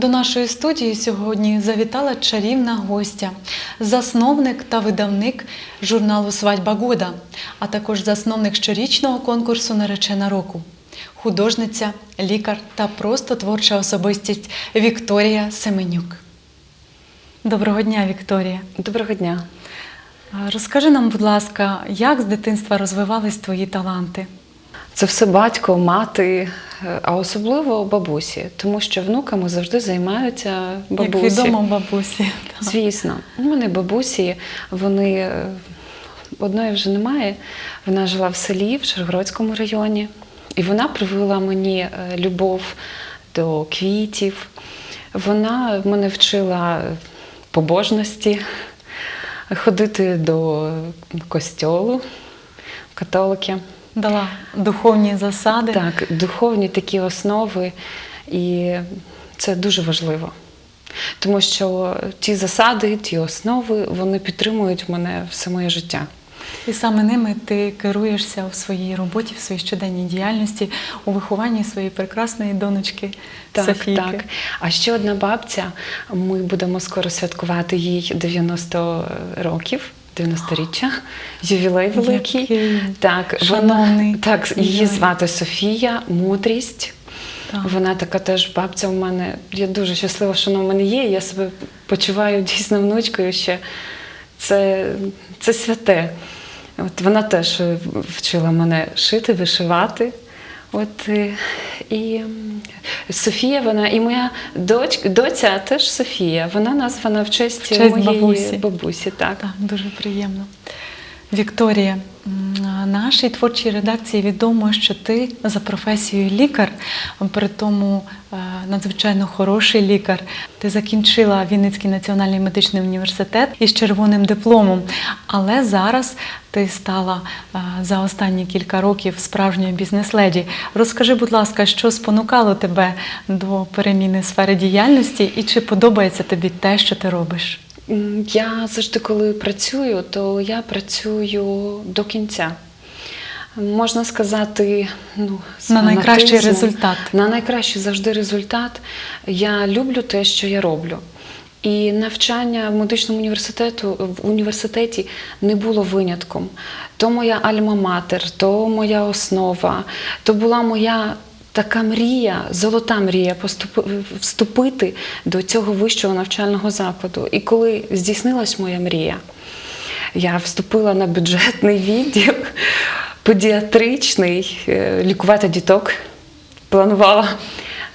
До нашої студії сьогодні завітала чарівна гостя, засновник та видавник журналу Свадьба Года, а також засновник щорічного конкурсу Наречена року, художниця, лікар та просто творча особистість Вікторія Семенюк. Доброго дня, Вікторія. Доброго дня. Розкажи нам, будь ласка, як з дитинства розвивались твої таланти? Це все батько, мати, е, а особливо бабусі, тому що внуками завжди займаються бабусі. Як відомо бабусі. Звісно, у мене бабусі, вони е, одної вже немає. Вона жила в селі в Шаргородському районі, і вона привила мені е, любов до квітів. Вона мене вчила побожності, ходити до костьолу, католики. Дала духовні засади. Так, духовні такі основи, і це дуже важливо. Тому що ті засади, ті основи, вони підтримують мене все моє життя. І саме ними ти керуєшся у своїй роботі, в своїй щоденній діяльності, у вихованні своєї прекрасної донечки Так, Софійки. так. А ще одна бабця, ми будемо скоро святкувати їй 90 років. 90-річчя, ювілей великий. Який так, шановний вона, так, її звати Софія, мудрість. Так. Вона така теж бабця в мене. Я дуже щаслива, що вона в мене є. Я себе почуваю дійсно внучкою ще. Це, це святе. От вона теж е, вчила мене шити, вишивати. От, е, і Софія, вона, і моя доч, доця теж Софія. Вона названа в честь, В честь моєї бабусі. бабусі. Так. Так, дуже приємно. Вікторія, нашій творчій редакції відомо, що ти за професією лікар, при тому е, надзвичайно хороший лікар. Ти закінчила Вінницький національний медичний університет із червоним дипломом, але зараз ти стала е, за останні кілька років справжньою бізнес-леді. Розкажи, будь ласка, що спонукало тебе до переміни сфери діяльності і чи подобається тобі те, що ти робиш? Я завжди, коли працюю, то я працюю до кінця. Можна сказати, ну, На найкращий результат. На найкращий завжди результат. Я люблю те, що я роблю. І навчання в медичному університету в університеті не було винятком. То моя альма-матер, то моя основа, то була моя така мрія, золота мрія вступити до цього вищого навчального закладу. І коли здійснилась моя мрія, я вступила на бюджетний відділ, педіатричний, е, лікувати діток планувала.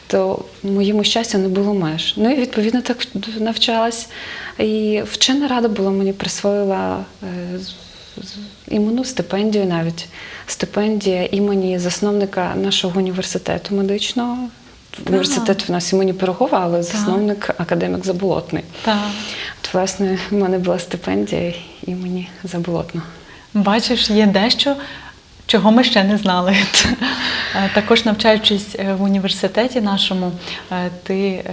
То моєму щастю не було меж. Ну і відповідно так навчалась. І вчена рада була мені присвоїла е, іменну стипендію навіть. Стипендія імені засновника нашого університету медичного. Університет в нас імені Пирогова, але засновник академік Заболотний. Так. От, власне, в мене була стипендія імені Заболотного. Бачиш, є дещо, чого ми ще не знали. Е, Також навчаючись е, в університеті нашому, е, ти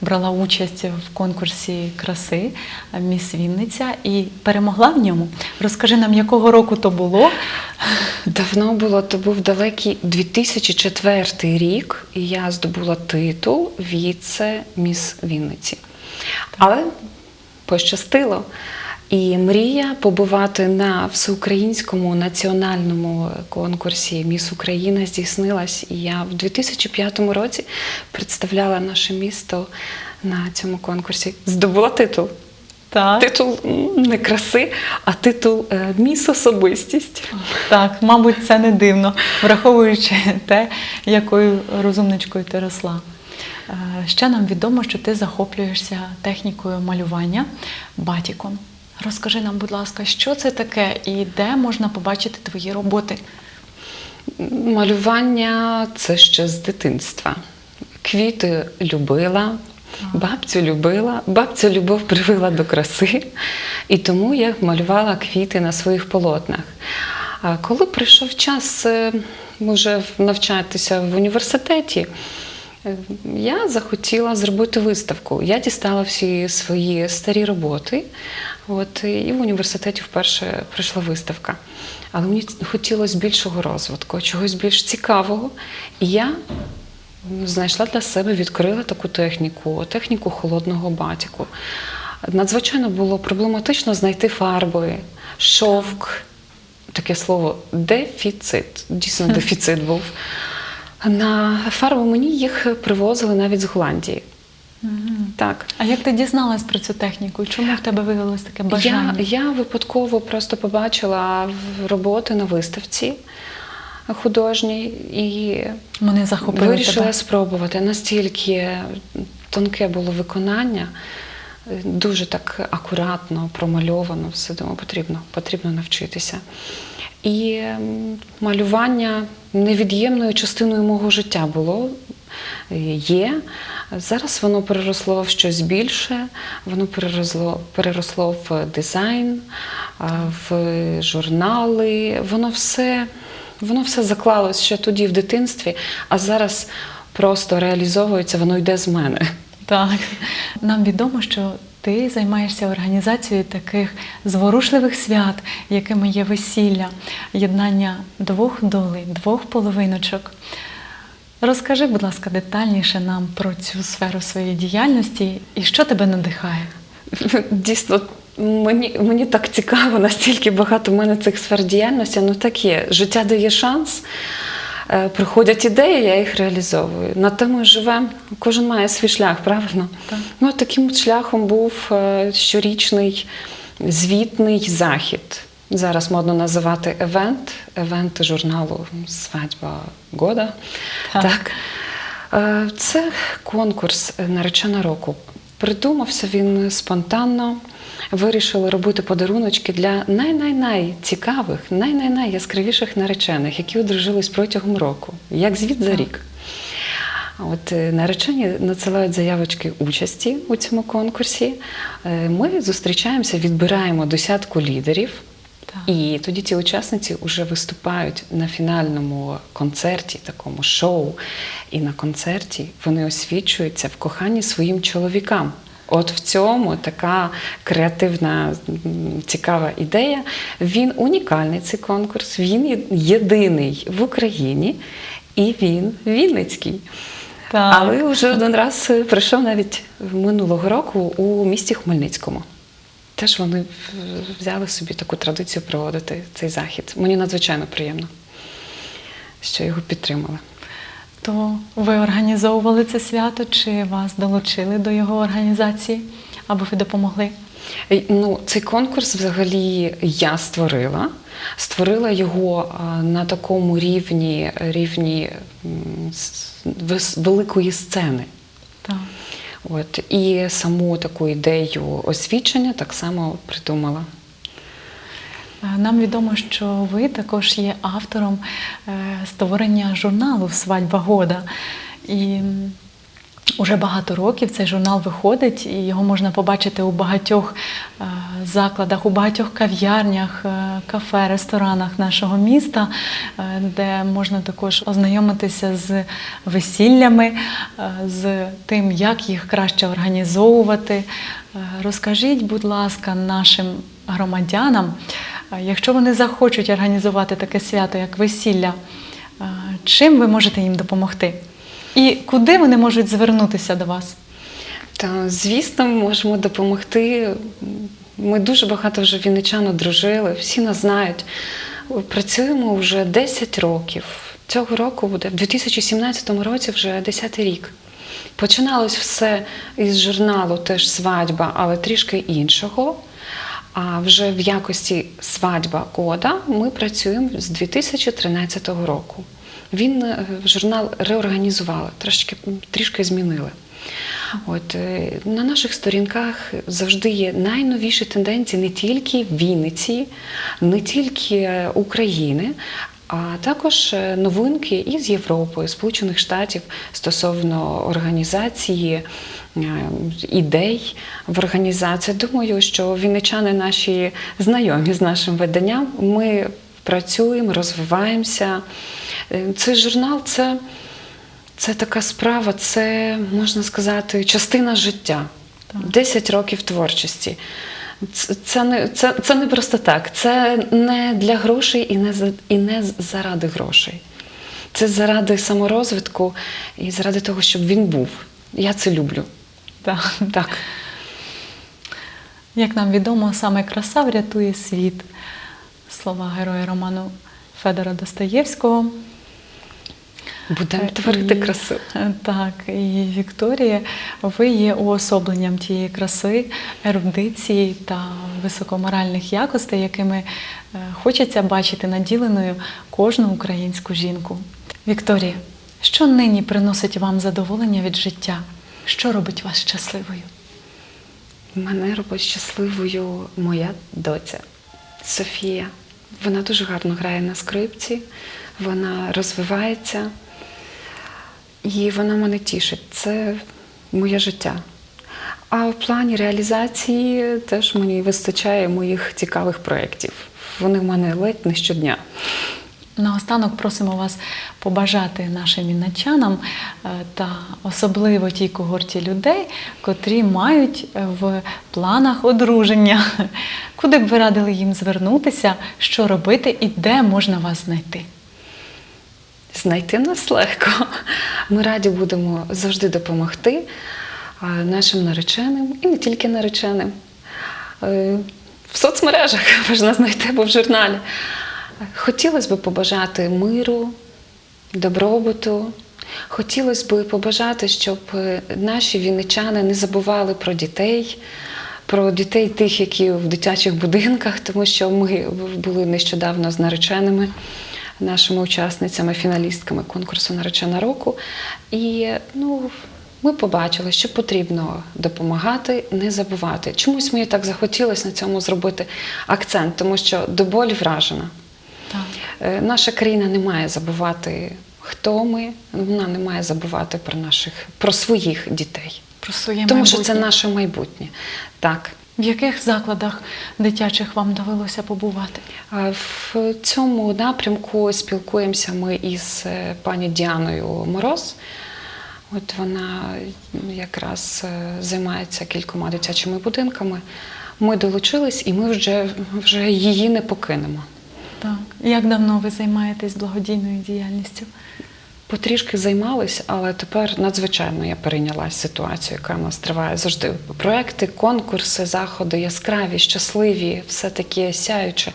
брала участь в конкурсі краси Міс Вінниця і перемогла в ньому. Розкажи нам, якого року то було? Давно було, то був далекий 2004 рік, і я здобула титул віце-міс Вінниці. Але пощастило. І мрія побувати на всеукраїнському національному конкурсі Міс Україна здійснилась. І я в 2005 році представляла наше місто на цьому конкурсі. Здобула титул. Так, Титул не краси, а титул е, міс особистість. так, мабуть, це не дивно, враховуючи те, якою розумничкою ти росла. Е, Ще нам відомо, що ти захоплюєшся технікою малювання батіком. Розкажи нам, будь ласка, що це таке і де можна побачити твої роботи? Малювання це ще з дитинства. Квіти любила, бабцю любила, бабця любов привела до краси, і тому я малювала квіти на своїх полотнах. А коли прийшов час е, вже навчатися в університеті, я захотіла зробити виставку. Я дістала всі свої старі роботи. От, і в університеті вперше прийшла виставка. Але мені хотілося більшого розвитку, чогось більш цікавого. І я знайшла для себе, відкрила таку техніку, техніку холодного батіку. Надзвичайно було проблематично знайти фарби, шовк, таке слово дефіцит. Дійсно, дефіцит був. На фарбу мені їх привозили навіть з Голландії. Так. А як ти дізналась про цю техніку? Чому в тебе виявилось таке бажання? Я, я випадково просто побачила роботи на виставці художній і Вони вирішила тебе. спробувати. Настільки тонке було виконання, дуже так акуратно, промальовано, все думаю, потрібно, потрібно навчитися. І малювання невід'ємною частиною мого життя було, е, є. Зараз воно переросло в щось більше, воно переросло, переросло в дизайн, в журнали. Воно все, воно все заклалось ще тоді в дитинстві, а зараз просто реалізовується, воно йде з мене. Так. Нам відомо, що ти займаєшся організацією таких зворушливих свят, якими є весілля, єднання двох долей, двох половиночок. Розкажи, будь ласка, детальніше нам про цю сферу своєї діяльності і що тебе надихає. Дійсно, мені, мені так цікаво, настільки багато в мене цих сфер діяльності. Ну так є. Життя дає шанс. Е, Приходять ідеї, я їх реалізовую. На те ми живемо. Кожен має свій шлях, правильно? Так. Ну, таким шляхом був е, щорічний звітний захід. Зараз модно називати евент, евент журналу Свадьба года. Так. Так. Е, Це конкурс наречена року. Придумався він спонтанно. Вирішили робити подаруночки для най-най-най цікавих, най-най-най яскравіших наречених, які одружились протягом року, як звіт за рік. От е, наречені надсилають заявочки участі у цьому конкурсі. Е, Ми зустрічаємося, відбираємо десятку лідерів. І тоді ці учасниці вже виступають на фінальному концерті, такому шоу. І на концерті вони освічуються в коханні своїм чоловікам. От в цьому така креативна, цікава ідея. Він унікальний цей конкурс. Він єдиний в Україні, і він Вінницький. Так. Але вже один раз прийшов навіть минулого року у місті Хмельницькому. Теж вони взяли собі таку традицію проводити цей захід. Мені надзвичайно приємно, що його підтримали. То ви організовували це свято, чи вас долучили до його організації, або ви допомогли? Е, Ну, цей конкурс взагалі я створила. Створила його на такому рівні, рівні великої сцени. Так. От, і саму таку ідею освічення так само придумала. Е, Нам відомо, що ви також є автором е, створення журналу Свадьба года. І м, уже багато років цей журнал виходить, і його можна побачити у багатьох е, закладах, у багатьох кав'ярнях, кафе, ресторанах нашого міста, де можна також ознайомитися з весіллями, з тим, як їх краще організовувати. Розкажіть, будь ласка, нашим громадянам, якщо вони захочуть організувати таке свято, як весілля, чим ви можете їм допомогти? І куди вони можуть звернутися до вас? Та, звісно, ми можемо допомогти. Ми дуже багато вже вінничан одружили, всі нас знають. Працюємо вже 10 років. Цього року буде, в 2017 році вже 10 рік. Починалось все із журналу теж свадьба, але трішки іншого. А вже в якості свадьба кода ми працюємо з 2013 року. Він е, журнал реорганізували, трошки трішки змінили. От е, на наших сторінках завжди є найновіші тенденції не тільки Вінниці, не тільки е, України, а також е, новинки із Європи, Сполучених Штатів стосовно організації е, ідей в організації. Думаю, що вінничани наші знайомі з нашим виданням. Ми працюємо, розвиваємося. Е, Цей журнал це. Це така справа, це можна сказати, частина життя. Так. 10 років творчості. Це, не, це, це не просто так. Це не для грошей і не, за, і не заради грошей. Це заради саморозвитку і заради того, щоб він був. Я це люблю. Так. Так. Як нам відомо, саме краса врятує світ. Слова героя роману Федора Достоєвського. Будемо Е, творити і- красу. е, Так, і Вікторія, ви є уособленням тієї краси, ерудиції та високоморальних якостей, якими е, хочеться бачити наділеною кожну українську жінку. Вікторія, що нині приносить вам задоволення від життя? Що робить вас щасливою? Мене робить щасливою моя доця Софія. Вона дуже гарно грає на скрипці, вона розвивається і вона мене тішить. Це моє життя. А в плані реалізації теж мені вистачає моїх цікавих проєктів. Вони в мене ледь не щодня. Наостанок просимо вас побажати нашим вінничанам е, та особливо тій когорті людей, котрі мають е, в планах одруження. Куди б ви радили їм звернутися, що робити і де можна вас знайти? Знайти нас легко. Ми раді будемо завжди допомогти нашим нареченим і не тільки нареченим. Е, В соцмережах можна знайти або в журналі. Хотілося б побажати миру, добробуту. Хотілося б побажати, щоб е, наші вінничани не забували про дітей, про дітей тих, які в дитячих будинках, тому що ми були нещодавно з нареченими нашими учасницями, фіналістками конкурсу Наречена року. І ну, ми побачили, що потрібно допомагати, не забувати. Чомусь мені так захотілося на цьому зробити акцент, тому що до болі вражена. Так. Е, Наша країна не має забувати, хто ми, вона не має забувати про наших, про своїх дітей. Про своє Тому що це наше майбутнє. Так. В яких закладах дитячих вам довелося побувати? В цьому напрямку спілкуємося ми із е, пані Діаною Мороз. От вона якраз е, займається кількома дитячими будинками. Ми долучились і ми вже, вже її не покинемо. Так. Як давно ви займаєтесь благодійною діяльністю? Потрішки займалась, але тепер надзвичайно я перейнялася ситуацією, яка в нас триває завжди. Проекти, конкурси, заходи яскраві, щасливі, все таке сяюче.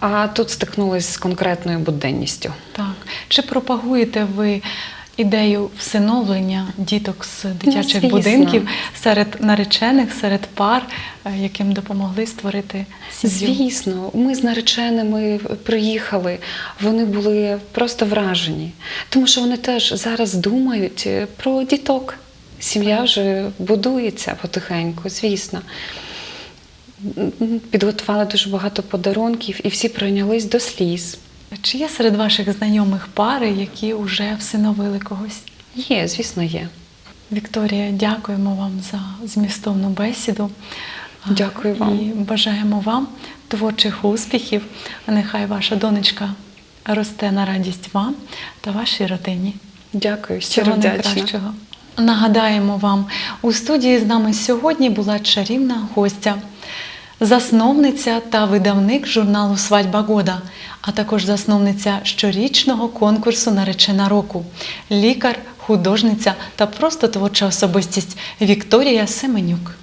А тут стикнулись з конкретною буденністю. Так. Чи пропагуєте ви ідею всиновлення діток з дитячих звісно. будинків серед наречених, серед пар, е, яким допомогли створити сім'ю? Звісно, ми з нареченими приїхали, вони були просто вражені, тому що вони теж зараз думають е, про діток. Сім'я вже будується потихеньку, звісно. Підготували дуже багато подарунків і всі прийнялись до сліз. Чи є серед ваших знайомих пари, які вже всиновили когось? Є, звісно, є. Вікторія, дякуємо вам за змістовну бесіду. Дякую вам. І бажаємо вам творчих успіхів. Нехай ваша донечка росте на радість вам та вашій родині. Дякую, щиро вдячна. Нагадаємо вам, у студії з нами сьогодні була чарівна гостя, засновниця та видавник журналу Свадьба Года, а також засновниця щорічного конкурсу Наречена року, лікар, художниця та просто творча особистість Вікторія Семенюк.